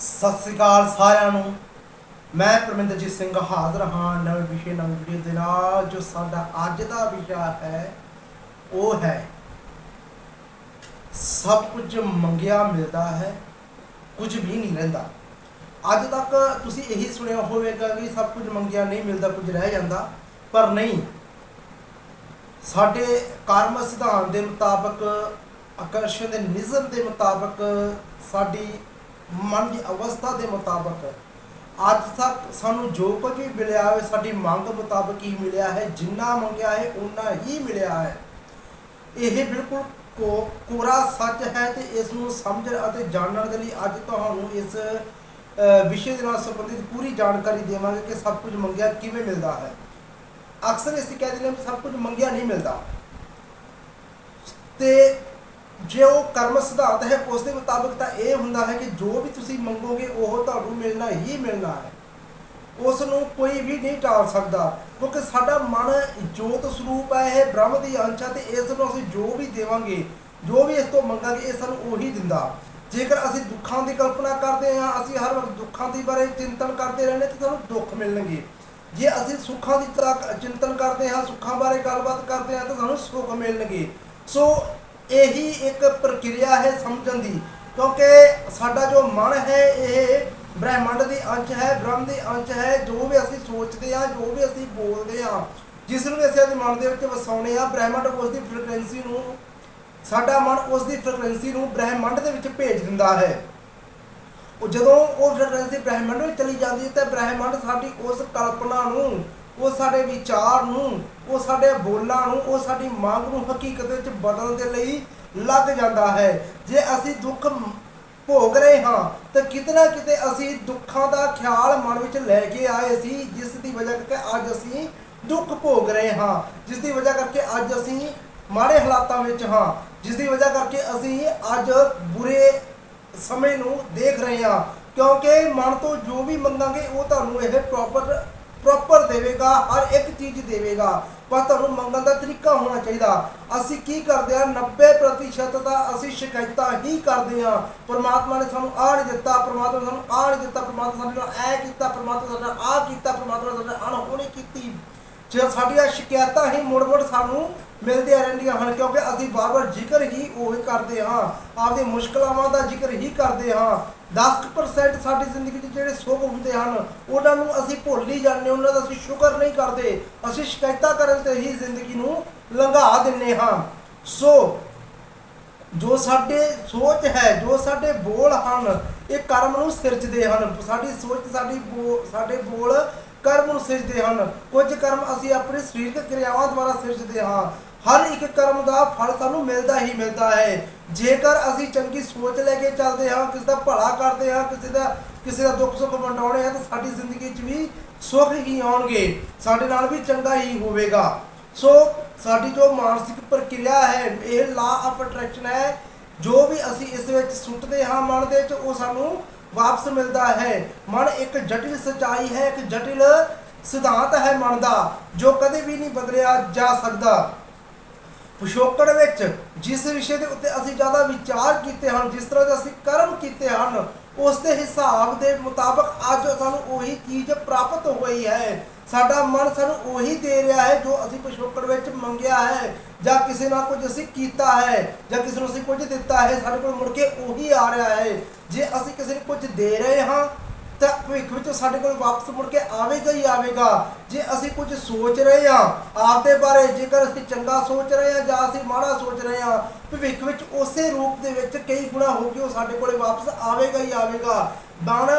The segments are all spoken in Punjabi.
ਸਤਿ ਸ੍ਰੀ ਅਕਾਲ ਸਾਰਿਆਂ ਨੂੰ। ਮੈਂ ਪਰਮਿੰਦਰਜੀਤ ਸਿੰਘ ਹਾਜ਼ਰ ਹਾਂ ਨਵੇਂ ਵਿਸ਼ੇ ਨਵੀਂ ਵੀਡੀਓ ਦੇ ਨਾਲ। ਜੋ ਸਾਡਾ ਅੱਜ ਦਾ ਵਿਸ਼ਾ ਹੈ, ਉਹ ਹੈ ਸਭ ਕੁਝ ਮੰਗਿਆ ਮਿਲਦਾ ਹੈ, ਕੁਝ ਵੀ ਨਹੀਂ ਰਹਿੰਦਾ। ਅੱਜ ਤੱਕ ਤੁਸੀਂ ਇਹੀ ਸੁਣਿਆ ਹੋਵੇਗਾ ਕਿ ਸਭ ਕੁਝ ਮੰਗਿਆ ਨਹੀਂ ਮਿਲਦਾ, ਕੁਝ ਰਹਿ ਜਾਂਦਾ, ਪਰ ਨਹੀਂ। ਸਾਡੇ ਕਰਮ ਸਿਧਾਂਤ ਦੇ ਮੁਤਾਬਕ, ਆਕਰਸ਼ਣ ਦੇ ਨਿਯਮ ਦੇ ਮੁਤਾਬਕ ਸਾਡੀ ਮਨ ਦੀ ਅਵਸਥਾ ਦੇ ਮੁਤਾਬਕ। ਅੱਜ ਤੱਕ ਸਾਨੂੰ ਜੋ ਕੁਝ ਵੀ ਮਿਲਿਆ ਹੈ ਸਾਡੀ ਮੰਗ ਮੁਤਾਬਕ ਹੀ ਮਿਲਿਆ ਹੈ। ਜਿੰਨਾ ਮੰਗਿਆ ਹੈ ਉਨਾ ਹੀ ਮਿਲਿਆ ਹੈ। ਇਹ ਬਿਲਕੁਲ ਕੋ- ਕੋਰਾ ਸੱਚ ਹੈ ਤੇ ਇਸ ਨੂੰ ਸਮਝਣ ਅਤੇ ਜਾਣਨ ਦੇ ਲਈ ਅੱਜ ਤੁਹਾਨੂੰ ਇਸ ਵਿਸ਼ੇ ਦੇ ਨਾਲ ਸੰਬੰਧਿਤ ਪੂਰੀ ਜਾਣਕਾਰੀ ਦੇਵਾਂਗੇ ਕਿ ਸਭ ਕੁਝ ਮੰਗਿਆ ਕਿਵੇਂ ਮਿਲਦਾ ਹੈ। ਅਕਸਰ ਅਸੀਂ ਕਹਿ ਦਿੰਦੇ ਹਾਂ ਸਭ ਕੁਝ ਮੰਗਿਆ ਨਹੀਂ ਮਿਲਦਾ। ਤੇ ਜੇ ਉਹ ਕਰਮ ਸਿਧਾਂਤ ਹੈ, ਉਸ ਦੇ ਮੁਤਾਬਕ ਤਾਂ ਇਹ ਹੁੰਦਾ ਹੈ ਕਿ ਜੋ ਵੀ ਤੁਸੀਂ ਮੰਗੋਗੇ, ਉਹ ਤੁਹਾਨੂੰ ਮਿਲਣਾ ਹੀ ਮਿਲਣਾ ਹੈ। ਉਸ ਨੂੰ ਕੋਈ ਵੀ ਨਹੀਂ ਟਾਲ ਸਕਦਾ, ਕਿਉਂਕਿ ਸਾਡਾ ਮਨ ਜੋਤ ਸਰੂਪ ਹੈ, ਇਹ ਬ੍ਰਹਮ ਦੀ ਅੰਸ਼ ਹੈ ਤੇ ਇਸ ਨੂੰ ਅਸੀਂ ਜੋ ਵੀ ਦੇਵਾਂਗੇ, ਜੋ ਵੀ ਇਸ ਤੋਂ ਮੰਗਾਂਗੇ, ਇਹ ਸਾਨੂੰ ਉਹੀ ਦਿੰਦਾ। ਜੇਕਰ ਅਸੀਂ ਦੁੱਖਾਂ ਦੀ ਕਲਪਨਾ ਕਰਦੇ ਹਾਂ, ਅਸੀਂ ਹਰ ਵਕਤ ਦੁੱਖਾਂ ਦੀ ਬਾਰੇ ਚਿੰਤਨ ਕਰਦੇ ਰਹਿੰਦੇ ਤਾਂ ਸਾਨੂੰ ਦੁੱਖ ਮਿਲਣਗੇ। ਜੇ ਅਸੀਂ ਸੁੱਖਾਂ ਦੀ ਤਰ੍ਹਾਂ ਚਿੰਤਨ ਕਰਦੇ ਹਾਂ, ਸੁੱਖਾਂ ਬਾਰੇ ਗੱਲਬਾਤ ਕਰਦੇ ਹਾਂ, ਤਾਂ ਸਾਨੂੰ ਸੁੱਖ ਮਿਲਣਗੇ। ਸੋ ਇਹੀ ਇੱਕ ਪ੍ਰਕਿਰਿਆ ਹੈ ਸਮਝਣ ਦੀ, ਕਿਉਂਕਿ ਸਾਡਾ ਜੋ ਮਨ ਹੈ, ਇਹ ਬ੍ਰਹਿਮੰਡ ਦੀ ਅੰਸ਼ ਹੈ, ਬ੍ਰਹਮ ਦੀ ਅੰਸ਼ ਹੈ, ਜੋ ਵੀ ਅਸੀਂ ਸੋਚਦੇ ਹਾਂ, ਜੋ ਵੀ ਅਸੀਂ ਬੋਲਦੇ ਹਾਂ, ਜਿਸ ਨੂੰ ਵੀ ਅਸੀਂ ਆਪਣੇ ਮਨ ਦੇ ਵਿੱਚ ਵਸਾਉਣੇ ਆ ਬ੍ਰਹਿਮੰਡ ਉਸ ਦੀ ਫ੍ਰੀਕੁਐਂਸੀ ਨੂੰ, ਸਾਡਾ ਮਨ ਉਸ ਦੀ ਫ੍ਰੀਕੁਐਂਸੀ ਨੂੰ ਬ੍ਰਹਿਮੰਡ ਦੇ ਵਿੱਚ ਭੇਜ ਦਿੰਦਾ ਹੈ। ਉਹ ਜਦੋਂ ਉਹ ਫ੍ਰੀਕੁਐਂਸੀ ਬ੍ਰਹਿਮੰਡ ਵਿੱਚ ਚਲੀ ਜਾਂਦੀ ਹੈ, ਤਾਂ ਬ੍ਰਹਿਮੰਡ ਸਾਡੀ ਉਸ ਕਲਪਨਾ ਨੂੰ ਉਹ ਸਾਡੇ ਵਿਚਾਰ ਨੂੰ ਉਹ ਸਾਡੇ ਬੋਲਾਂ ਨੂੰ, ਉਹ ਸਾਡੀ ਮੰਗ ਨੂੰ ਹਕੀਕਤ ਵਿੱਚ ਬਦਲਣ ਦੇ ਲਈ ਲੱਗ ਜਾਂਦਾ ਹੈ। ਜੇ ਅਸੀਂ ਦੁੱਖ ਭੋਗ ਰਹੇ ਹਾਂ, ਤਾਂ ਕਿਤੇ ਨਾ ਕਿਤੇ ਅਸੀਂ ਦੁੱਖਾਂ ਦਾ ਖਿਆਲ ਮਨ ਵਿੱਚ ਲੈ ਕੇ ਆਏ ਸੀ, ਜਿਸ ਦੀ ਵਜ੍ਹਾ ਕਰਕੇ ਅੱਜ ਅਸੀਂ ਦੁੱਖ ਭੋਗ ਰਹੇ ਹਾਂ। ਜਿਸ ਦੀ ਵਜ੍ਹਾ ਕਰਕੇ ਅੱਜ ਅਸੀਂ ਮਾੜੇ ਹਾਲਾਤਾਂ ਵਿੱਚ ਹਾਂ। ਜਿਸ ਦੀ ਵਜ੍ਹਾ ਕਰਕੇ ਅਸੀਂ ਅੱਜ ਬੁਰੇ ਸਮੇਂ ਨੂੰ ਦੇਖ ਰਹੇ ਹਾਂ। ਕਿਉਂਕਿ ਮਨ ਤੋਂ ਜੋ ਵੀ ਮੰਗਾਂਗੇ, ਉਹ ਤੁਹਾਨੂੰ ਇਹ ਪ੍ਰੋਪਰ ਪ੍ਰੋਪਰ ਦੇਵੇਗਾ, ਹਰ ਇੱਕ ਚੀਜ਼ ਦੇਵੇਗਾ। ਪਰ ਤੁਹਾਨੂੰ ਮੰਗਣ ਦਾ ਤਰੀਕਾ ਹੋਣਾ ਚਾਹੀਦਾ। ਅਸੀਂ ਕੀ ਕਰਦੇ ਹਾਂ? 90% ਦਾ ਅਸੀਂ ਸ਼ਿਕਾਇਤਾਂ ਹੀ ਕਰਦੇ ਹਾਂ। ਪਰਮਾਤਮਾ ਨੇ ਸਾਨੂੰ ਆਹ ਨਹੀਂ ਦਿੱਤਾ, ਪਰਮਾਤਮਾ ਨੇ ਸਾਨੂੰ ਆਹ ਨਹੀਂ ਦਿੱਤਾ, ਪਰਮਾਤਮਾ ਸਾਡੇ ਨਾਲ ਐ ਕੀਤਾ, ਪਰਮਾਤਮਾ ਸਾਡੇ ਨਾਲ ਆਹ ਕੀਤਾ, ਪਰਮਾਤਮਾ ਨੇ ਸਾਡੇ ਨਾਲ ਅਣਹੋਣੀ ਕੀਤੀ। ਜੇ ਸਾਡੀਆਂ ਸ਼ਿਕਾਇਤਾਂ ਹੀ ਮੁੜ-ਮੁੜ ਸਾਨੂੰ ਮਿਲਦੀਆਂ ਰਹਿੰਦੀਆਂ ਹਨ, ਕਿਉਂਕਿ ਅਸੀਂ ਬਾਰ-ਬਾਰ ਜ਼ਿਕਰ ਹੀ ਉਹੀ ਕਰਦੇ ਹਾਂ। ਆਪਦੇ ਮੁਸ਼ਕਲਾਵਾਂ ਦਾ ਜ਼ਿਕਰ ਹੀ ਕਰਦੇ ਹਾਂ। 10% ਸਾਡੀ ਜ਼ਿੰਦਗੀ 'ਚ ਜਿਹੜੇ ਸੁੱਖ ਹੁੰਦੇ ਹਨ, ਉਹਨਾਂ ਨੂੰ ਅਸੀਂ ਭੁੱਲ ਹੀ ਜਾਂਦੇ ਉਹਨਾਂ ਦਾ ਅਸੀਂ ਸ਼ੁਕਰ ਨਹੀਂ ਕਰਦੇ। ਅਸੀਂ ਸ਼ਿਕਾਇਤਾਂ ਕਰਨ ਤੇ ਹੀ ਜ਼ਿੰਦਗੀ ਨੂੰ ਲੰਘਾ ਦਿੰਨੇ ਹਾਂ। ਸੋ, ਜੋ ਸਾਡੇ ਸੋਚ ਹੈ, ਜੋ ਸਾਡੇ ਬੋਲ ਹਨ, ਇਹ ਕਰਮ ਨੂੰ ਸਿਰਜਦੇ ਹਨ। ਸਾਡੀ ਸੋਚ, ਸਾਡੀ ਬੋ- ਸਾਡੇ ਬੋਲ ਕਰਮ ਨੂੰ ਸਿਰਜਦੇ ਹਨ। ਕੁਝ ਕਰਮ ਅਸੀਂ ਆਪਣੀ ਸਰੀਰਕ ਕਿਰਿਆਵਾਂ ਦੁਆਰਾ ਸਿਰਜਦੇ ਹਾਂ। ਹਰ ਇੱਕ ਕਰਮ ਦਾ ਫਲ ਸਾਨੂੰ ਮਿਲਦਾ ਹੀ ਮਿਲਦਾ ਹੈ। ਜੇਕਰ ਅਸੀਂ ਚੰਗੀ ਸੋਚ ਲੈ ਕੇ ਚੱਲਦੇ ਹਾਂ, ਕਿਸੇ ਦਾ ਭਲਾ ਕਰਦੇ ਹਾਂ, ਕਿਸੇ ਦਾ ਕਿਸੇ ਦਾ ਦੁੱਖ ਸੁੱਖ ਵੰਡਾਉਣੇ ਆ ਤਾਂ ਸਾਡੀ ਜ਼ਿੰਦਗੀ 'ਚ ਵੀ ਸੁੱਖ ਹੀ ਆਉਣਗੇ। ਸਾਡੇ ਨਾਲ ਵੀ ਚੰਗਾ ਹੀ ਹੋਵੇਗਾ। ਸੋ ਸਾਡੀ ਜੋ ਮਾਨਸਿਕ ਪ੍ਰਕਿਰਿਆ ਹੈ, ਇਹ ਲਾ ਆਫ ਅਟਰੈਕਸ਼ਨ ਹੈ। ਜੋ ਵੀ ਅਸੀਂ ਇਸ ਵਿੱਚ ਸੁੱਟਦੇ ਹਾਂ ਮਨ ਦੇ ਵਿੱਚ ਉਹ ਸਾਨੂੰ ਵਾਪਸ ਮਿਲਦਾ ਹੈ। ਮਨ ਇੱਕ ਜਟਿਲ ਸਚਾਈ ਹੈ, ਇੱਕ ਜਟਿਲ ਸਿਧਾਂਤ ਹੈ ਮਨ ਦਾ, ਜੋ ਕਦੇ ਵੀ ਨਹੀਂ ਬਦਲਿਆ ਜਾ ਸਕਦਾ। ਪਿਛੋਕੜ ਵਿੱਚ ਜਿਸ ਵਿਸ਼ੇ ਦੇ ਉੱਤੇ ਅਸੀਂ ਜ਼ਿਆਦਾ ਵਿਚਾਰ ਕੀਤੇ ਹਨ, ਜਿਸ ਤਰ੍ਹਾਂ ਦੇ ਅਸੀਂ ਕਰਮ ਕੀਤੇ ਹਨ, ਉਸ ਦੇ ਹਿਸਾਬ ਦੇ ਮੁਤਾਬਕ ਅੱਜ ਸਾਨੂੰ ਉਹੀ ਚੀਜ਼ ਪ੍ਰਾਪਤ ਹੋਈ ਹੈ। ਸਾਡਾ ਮਨ ਸਾਨੂੰ ਉਹੀ ਦੇ ਰਿਹਾ ਹੈ ਜੋ ਅਸੀਂ ਪਿਛੋਕੜ ਵਿੱਚ ਮੰਗਿਆ ਹੈ, ਜਾਂ ਕਿਸੇ ਨਾਲ ਕੁਝ ਅਸੀਂ ਕੀਤਾ ਹੈ, ਜਾਂ ਕਿਸੇ ਨੂੰ ਅਸੀਂ ਕੁਝ ਦਿੱਤਾ ਹੈ, ਸਾਡੇ ਕੋਲ ਮੁੜ ਕੇ ਉਹੀ ਆ ਰਿਹਾ ਹੈ। ਜੇ ਅਸੀਂ ਕਿਸੇ ਨੂੰ ਕੁਝ ਦੇ ਰਹੇ ਹਾਂ ਤਾਂ ਭਵਿੱਖ ਵਿੱਚ ਸਾਡੇ ਕੋਲ ਵਾਪਸ ਮੁੜ ਕੇ ਆਵੇਗਾ ਹੀ ਆਵੇਗਾ। ਜੇ ਅਸੀਂ ਕੁਝ ਸੋਚ ਰਹੇ ਹਾਂ ਆਪਦੇ ਬਾਰੇ, ਜੇਕਰ ਅਸੀਂ ਚੰਗਾ ਸੋਚ ਰਹੇ ਹਾਂ ਜਾਂ ਅਸੀਂ ਮਾੜਾ ਸੋਚ ਰਹੇ ਹਾਂ, ਭਵਿੱਖ ਵਿੱਚ ਉਸੇ ਰੂਪ ਦੇ ਵਿੱਚ ਕਈ ਗੁਣਾ ਹੋ ਕੇ ਉਹ ਸਾਡੇ ਕੋਲੇ ਵਾਪਸ ਆਵੇਗਾ ਹੀ ਆਵੇਗਾ। ਬਣ,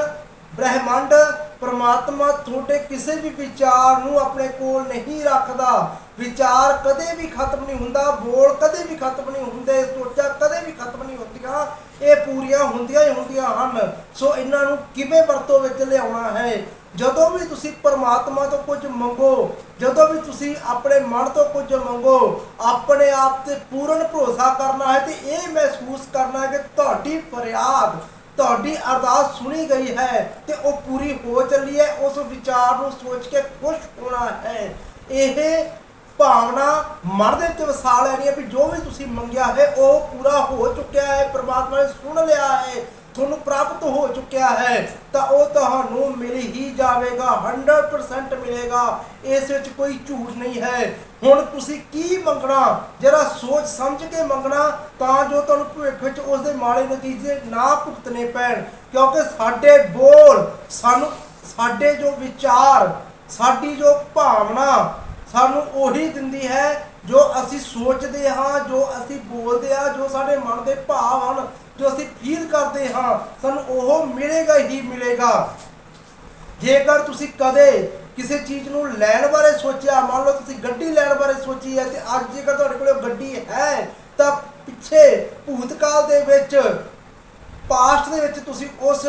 ਬ੍ਰਹਿਮੰਡ, ਪਰਮਾਤਮਾ ਤੁਹਾਡੇ ਕਿਸੇ ਵੀ ਵਿਚਾਰ ਨੂੰ ਆਪਣੇ ਕੋਲ ਨਹੀਂ ਰੱਖਦਾ। ਵਿਚਾਰ ਕਦੇ ਵੀ ਖਤਮ ਨਹੀਂ ਹੁੰਦਾ, ਬੋਲ ਕਦੇ ਵੀ ਖਤਮ ਨਹੀਂ ਹੁੰਦੇ, ਸੋਚਾਂ ਕਦੇ ਵੀ ਖਤਮ ਨਹੀਂ ਹੁੰਦੀਆਂ, ਇਹ ਪੂਰੀਆਂ ਹੁੰਦੀਆਂ ਹੀ ਹੁੰਦੀਆਂ ਹਨ। ਸੋ ਇਹਨਾਂ ਨੂੰ ਕਿਵੇਂ ਵਰਤੋਂ ਵਿੱਚ ਲਿਆਉਣਾ ਹੈ? ਜਦੋਂ ਵੀ ਤੁਸੀਂ ਪਰਮਾਤਮਾ ਤੋਂ ਕੁਝ ਮੰਗੋ, ਜਦੋਂ ਵੀ ਤੁਸੀਂ ਆਪਣੇ ਮਨ ਤੋਂ ਕੁਝ ਮੰਗੋ, ਆਪਣੇ ਆਪ ਤੇ ਪੂਰਨ ਭਰੋਸਾ ਕਰਨਾ ਹੈ ਤੇ ਇਹ ਮਹਿਸੂਸ ਕਰਨਾ ਕਿ ਤੁਹਾਡੀ ਫਰਿਆਦ, ਤੁਹਾਡੀ ਅਰਦਾਸ ਸੁਣੀ ਗਈ ਹੈ ਤੇ ਉਹ ਪੂਰੀ ਹੋ ਚੱਲੀ ਹੈ, ਉਸ ਵਿਚਾਰ ਨੂੰ ਸੋਚ ਕੇ ਖੁਸ਼ ਹੋਣਾ ਹੈ। ਇਹ ਭਾਵਨਾ ਮਨ ਦੇ ਵਿੱਚ ਵਸਾ ਲੈਣੀ ਹੈ ਵੀ ਜੋ ਵੀ ਤੁਸੀਂ ਮੰਗਿਆ ਹੈ, ਉਹ ਪੂਰਾ ਹੋ ਚੁੱਕਿਆ ਹੈ, ਪ੍ਰਮਾਤਮਾ ਨੇ ਸੁਣ ਲਿਆ ਹੈ, ਤੁਹਾਨੂੰ ਪ੍ਰਾਪਤ ਹੋ ਚੁੱਕਿਆ ਹੈ, ਤਾਂ ਉਹ ਤੁਹਾਨੂੰ ਮਿਲ ਹੀ ਜਾਵੇਗਾ 100% ਮਿਲੇਗਾ। ਇਸ ਵਿੱਚ ਕੋਈ ਝੂਠ ਨਹੀਂ ਹੈ। ਹੁਣ ਤੁਸੀਂ ਕੀ ਮੰਗਣਾ? ਜਿਹੜਾ ਸੋਚ ਸਮਝ ਕੇ ਮੰਗਣਾ, ਤਾਂ ਜੋ ਤੁਹਾਨੂੰ ਭਵਿੱਖ ਵਿੱਚ ਉਸ ਦੇ ਮਾੜੇ ਨਤੀਜੇ ਨਾ ਭੁਗਤਣੇ ਪੈਣ। ਕਿਉਂਕਿ ਸਾਡੇ ਬੋਲ ਸਾਨੂੰ, ਸਾਡੇ ਜੋ ਵਿਚਾਰ, ਸਾਡੀ ਜੋ ਭਾਵਨਾ ਸਾਨੂੰ ਉਹੀ ਦਿੰਦੀ ਹੈ ਜੋ ਅਸੀਂ ਸੋਚਦੇ ਹਾਂ, ਜੋ ਅਸੀਂ ਬੋਲਦੇ ਹਾਂ, ਜੋ ਸਾਡੇ ਮਨ ਦੇ ਭਾਵ ਹਨ, ਜੋ ਅਸੀਂ ਫੀਲ ਕਰਦੇ ਹਾਂ, ਸਾਨੂੰ ਉਹ ਮਿਲੇਗਾ ਹੀ ਮਿਲੇਗਾ। ਜੇਕਰ ਤੁਸੀਂ ਕਦੇ ਕਿਸੇ ਚੀਜ਼ ਨੂੰ ਲੈਣ ਬਾਰੇ ਸੋਚਿਆ, ਮੰਨ ਲਓ ਤੁਸੀਂ ਗੱਡੀ ਲੈਣ ਬਾਰੇ ਸੋਚੀ ਹੈ ਤੇ ਅੱਜ ਜੇਕਰ ਤੁਹਾਡੇ ਕੋਲ ਗੱਡੀ ਹੈ, ਤਾਂ ਪਿੱਛੇ ਭੂਤਕਾਲ ਦੇ ਵਿੱਚ ਪਾਸਟ ਦੇ ਵਿੱਚ ਤੁਸੀਂ ਉਸ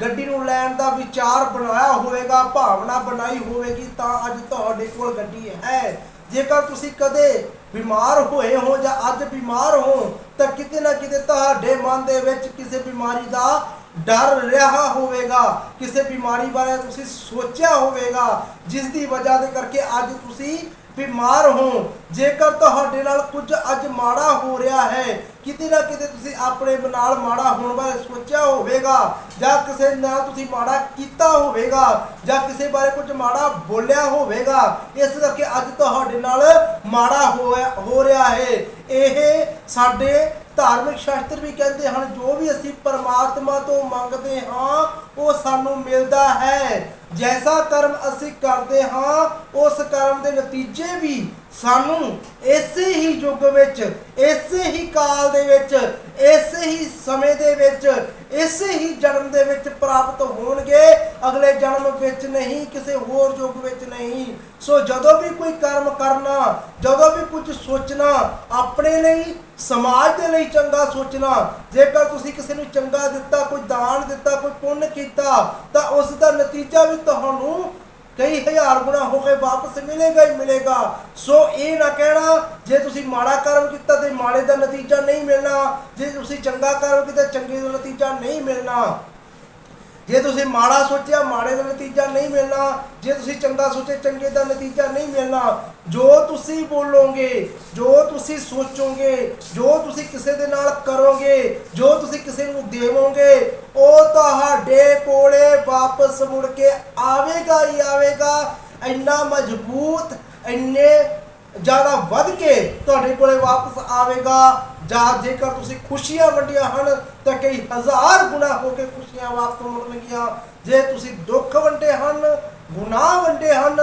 ਗੱਡੀ ਨੂੰ ਲੈਣ ਦਾ ਵਿਚਾਰ ਬਣਾਇਆ ਹੋਵੇਗਾ, ਭਾਵਨਾ ਬਣਾਈ ਹੋਵੇਗੀ, ਤਾਂ ਅੱਜ ਤੁਹਾਡੇ ਕੋਲ ਗੱਡੀ ਹੈ। ਜੇਕਰ ਤੁਸੀਂ ਕਦੇ ਬਿਮਾਰ ਹੋਏ ਹੋ ਜਾਂ ਅੱਜ ਬਿਮਾਰ ਹੋ, ਤਾਂ ਕਿਤੇ ਨਾ ਕਿਤੇ ਤੁਹਾਡੇ ਮਨ ਦੇ ਵਿੱਚ ਕਿਸੇ ਬਿਮਾਰੀ ਦਾ ਡਰ ਰਿਹਾ ਹੋਵੇਗਾ। ਕਿਸੇ ਬਿਮਾਰੀ ਬਾਰੇ ਤੁਸੀਂ ਸੋਚਿਆ ਹੋਵੇਗਾ, ਜਿਸ ਦੀ ਵਜ੍ਹਾ ਦੇ ਕਰਕੇ ਅੱਜ ਤੁਸੀਂ ਬਿਮਾਰ ਹੋ। ਜੇਕਰ ਤੁਹਾਡੇ ਨਾਲ ਕੁਝ ਅੱਜ ਮਾੜਾ ਹੋ ਰਿਹਾ ਹੈ, ਕਿਤੇ ਨਾ ਕਿਤੇ ਤੁਸੀਂ ਆਪਣੇ ਨਾਲ ਮਾੜਾ ਹੋਣ ਬਾਰੇ ਸੋਚਿਆ ਹੋਵੇਗਾ, ਜਾਂ ਕਿਸੇ ਨਾਲ ਤੁਸੀਂ ਮਾੜਾ ਕੀਤਾ ਹੋਵੇਗਾ, ਜਾਂ ਕਿਸੇ ਬਾਰੇ ਕੁਝ ਮਾੜਾ ਬੋਲਿਆ ਹੋਵੇਗਾ, ਇਸ ਕਰਕੇ ਅੱਜ ਤੁਹਾਡੇ ਨਾਲ ਮਾੜਾ ਹੋਇਆ ਹੋ ਰਿਹਾ ਹੈ। ਇਹ ਸਾਡੇ ਧਾਰਮਿਕ ਸ਼ਾਸਤਰ ਵੀ ਕਹਿੰਦੇ ਹਨ, ਜੋ ਵੀ ਅਸੀਂ ਪਰਮਾਤਮਾ ਤੋਂ ਮੰਗਦੇ ਹਾਂ, ਉਹ ਸਾਨੂੰ ਮਿਲਦਾ ਹੈ। ਜੈਸਾ ਕਰਮ ਅਸੀਂ ਕਰਦੇ ਹਾਂ, ਉਸ ਕਰਮ ਦੇ ਨਤੀਜੇ ਵੀ ਸਾਨੂੰ ਇਸੇ ਹੀ ਯੁੱਗ ਵਿੱਚ, ਇਸੇ ਹੀ ਕਾਲ ਦੇ ਵਿੱਚ, ਇਸੇ ਹੀ ਸਮੇਂ ਦੇ ਵਿੱਚ, ਇਸੇ ਹੀ ਜਨਮ ਦੇ ਵਿੱਚ ਪ੍ਰਾਪਤ ਹੋਣਗੇ। ਅਗਲੇ ਜਨਮ ਵਿੱਚ ਨਹੀਂ, ਕਿਸੇ ਹੋਰ ਯੁੱਗ ਵਿੱਚ ਨਹੀਂ। ਸੋ ਜਦੋਂ ਵੀ ਕੋਈ ਕਰਮ ਕਰਨਾ, ਜਦੋਂ ਵੀ ਕੁਝ ਸੋਚਣਾ, ਆਪਣੇ ਲਈ, ਸਮਾਜ ਦੇ ਲਈ ਚੰਗਾ ਸੋਚਣਾ, ਜੇਕਰ ਤੁਸੀਂ ਕਿਸੇ ਨੂੰ ਚੰਗਾ ਦਿੱਤਾ, ਕੋਈ ਦਾਨ ਦਿੱਤਾ, ਕੋਈ ਪੁੰਨ ਕੀਤਾ, ਤਾਂ ਉਸ ਦਾ ਨਤੀਜਾ ਵੀ ਤੁਹਾਨੂੰ ਕਈ ਹਜ਼ਾਰ ਗੁਣਾ ਹੋ ਕੇ ਵਾਪਸ ਮਿਲੇਗਾ ਹੀ ਮਿਲੇਗਾ। ਸੋ ਇਹ ਨਾ ਕਹਿਣਾ, ਜੇ ਤੁਸੀਂ ਮਾੜਾ ਕਰਮ ਕੀਤਾ ਤੇ ਮਾੜੇ ਦਾ ਨਤੀਜਾ ਨਹੀਂ ਮਿਲਣਾ, ਜੇ ਤੁਸੀਂ ਚੰਗਾ ਕਰਮ ਕੀਤਾ ਚੰਗੇ ਦਾ ਨਤੀਜਾ ਨਹੀਂ ਮਿਲਣਾ। ਜੇ ਤੁਸੀਂ ਮਾੜਾ ਸੋਚਿਆ, ਮਾੜੇ ਦਾ ਨਤੀਜਾ ਨਹੀਂ ਮਿਲਣਾ, ਜੇ ਤੁਸੀਂ ਚੰਗਾ ਸੋਚੇ, ਚੰਗੇ ਦਾ ਨਤੀਜਾ ਨਹੀਂ ਮਿਲਣਾ, ਜੋ ਤੁਸੀਂ ਬੋਲੋਗੇ, ਜੋ ਤੁਸੀਂ ਸੋਚੋਗੇ, ਜੋ ਤੁਸੀਂ ਕਿਸੇ ਦੇ ਨਾਲ ਕਰੋਗੇ, ਜੋ ਤੁਸੀਂ ਕਿਸੇ ਨੂੰ ਦੇਵੋਗੇ, ਉਹ ਤੁਹਾਡੇ ਕੋਲੇ ਵਾਪਸ ਮੁੜ ਕੇ ਆਵੇਗਾ ਹੀ ਆਵੇਗਾ। ਇੰਨਾ ਮਜ਼ਬੂਤ, ਇੰਨੇ ਜ਼ਿਆਦਾ ਵੱਧ ਕੇ ਤੁਹਾਡੇ ਕੋਲੇ ਵਾਪਸ ਆਵੇਗਾ। ਜਾਂ ਜੇਕਰ ਤੁਸੀਂ ਖੁਸ਼ੀਆਂ ਵੰਡੀਆਂ ਹਨ, ਤਾਂ ਕਈ ਹਜ਼ਾਰ ਗੁਣਾ ਹੋ ਕੇ ਖੁਸ਼ੀਆਂ ਵਾਪਸ ਮੁੜਨਗੀਆਂ ਜੇ ਤੁਸੀਂ ਦੁੱਖ ਵੰਡੇ ਹਨ, ਗੁਨਾਹ ਵੰਡੇ ਹਨ,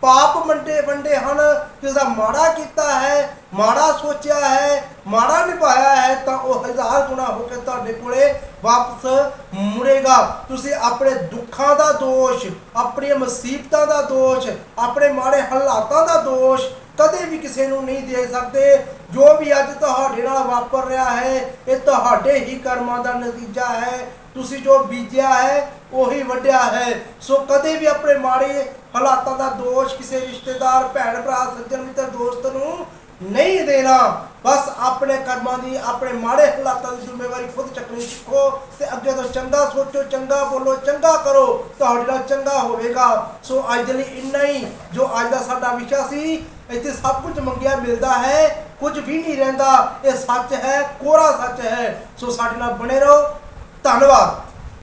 ਪਾਪ ਵੰਡੇ ਵੰਡੇ ਹਨ ਕਿਸੇ ਦਾ ਮਾੜਾ ਕੀਤਾ ਹੈ, ਮਾੜਾ ਸੋਚਿਆ ਹੈ, ਮਾੜਾ ਨਿਭਾਇਆ ਹੈ, ਤਾਂ ਉਹ ਹਜ਼ਾਰ ਗੁਣਾ ਹੋ ਕੇ ਤੁਹਾਡੇ ਕੋਲੇ ਵਾਪਸ ਮੁੜੇਗਾ। ਤੁਸੀਂ ਆਪਣੇ ਦੁੱਖਾਂ ਦਾ ਦੋਸ਼, ਆਪਣੀਆਂ ਮੁਸੀਬਤਾਂ ਦਾ ਦੋਸ਼, ਆਪਣੇ ਮਾੜੇ ਹਾਲਾਤਾਂ ਦਾ ਦੋਸ਼ ਕਦੇ ਵੀ ਕਿਸੇ ਨੂੰ ਨਹੀਂ ਦੇ ਸਕਦੇ। ਜੋ ਵੀ ਅੱਜ ਤੁਹਾਡੇ ਨਾਲ ਵਾਪਰ ਰਿਹਾ ਹੈ, ਇਹ ਤੁਹਾਡੇ ਹੀ ਕਰਮਾਂ ਦਾ ਨਤੀਜਾ ਹੈ। ਤੁਸੀਂ ਜੋ ਬੀਜਿਆ ਹੈ, ਉਹੀ ਵੱਢਿਆ ਹੈ। ਸੋ ਕਦੇ ਵੀ ਆਪਣੇ ਮਾੜੇ ਹਾਲਾਤਾਂ ਦਾ ਦੋਸ਼ ਕਿਸੇ ਰਿਸ਼ਤੇਦਾਰ, ਭੈਣ ਭਰਾ, ਸੱਜਣ ਮਿੱਤਰ, ਦੋਸਤ ਨੂੰ ਨਹੀਂ ਦੇਣਾ। ਬਸ ਆਪਣੇ ਕਰਮਾਂ ਦੀ, ਆਪਣੇ ਮਾੜੇ ਹਾਲਾਤਾਂ ਦੀ ਜ਼ਿੰਮੇਵਾਰੀ ਖੁਦ ਚੱਕਣੀ ਸਿੱਖੋ ਤੇ ਅੱਗੇ ਤੋਂ ਚੰਗਾ ਸੋਚੋ, ਚੰਗਾ ਬੋਲੋ, ਚੰਗਾ ਕਰੋ, ਤੁਹਾਡੇ ਨਾਲ ਚੰਗਾ ਹੋਵੇਗਾ। ਸੋ ਅੱਜ ਦੇ ਲਈ ਇੰਨਾ ਹੀ, ਜੋ ਅੱਜ ਦਾ ਸਾਡਾ ਵਿਸ਼ਾ ਸੀ, ਇੱਥੇ ਸਭ ਕੁਝ ਮੰਗਿਆ ਮਿਲਦਾ ਹੈ, ਕੁਝ ਵੀ ਨਹੀਂ ਰਹਿੰਦਾ। ਇਹ ਸੱਚ ਹੈ, ਕੋਰਾ ਸੱਚ ਹੈ। ਸੋ ਸਾਡੇ ਨਾਲ ਬਣੇ ਰਹੋ। ਧੰਨਵਾਦ।